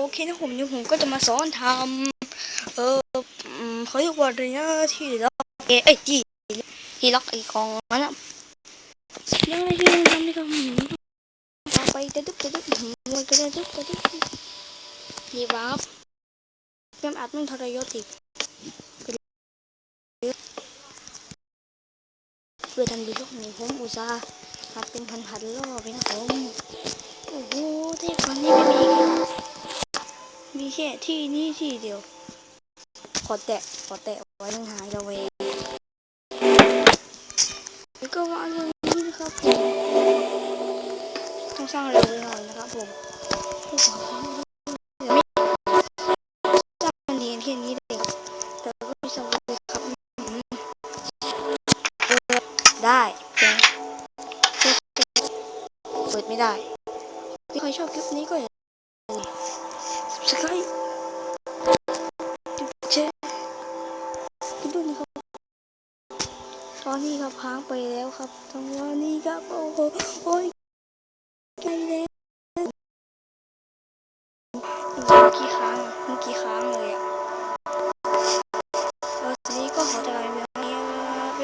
โอเคนะผมนี่ผมก็จะมาสอนทำเออเขาเรียกว่าอะไรนะที่ล็อกเอ้ยที่ที่ล็อกไอ้ของนั้นอะยังไงที่มันทำนี่ก็ต่อไปจะดึ๊บจะดึ๊บหืมมันก็จะดึ๊บจะดึ๊บนี่บ้าครับเกมอัดมันทรยศอีกเพื่อทันดูช่องนี้ผมอุตส่าห์ทำเป็นพันๆรอบเลยนะผม ค่ที่นี่ที่เดียว ขอแตะ ขอแตะไว้หนึ่งหายระเวงแล้วก็มาเรื่องนี้นะครับผมต้องสร้างเร็วหน่อยนะครับผมไม่สร้างมันดีแค่นี้เลยแต่ก็ไม่สำเร็จครับได้เดี๋ยวเปิดไม่ได้ใครชอบคลิปนี้ก็อย่าลืม subscribe อนนี้ครับค้งไปแล้วครับตอนนี้ครับโอ้โหโอ้ยไกลแล้วกี่ครั้งกี่ครั้งเลยอะตอนนี้ก็ขอจะไป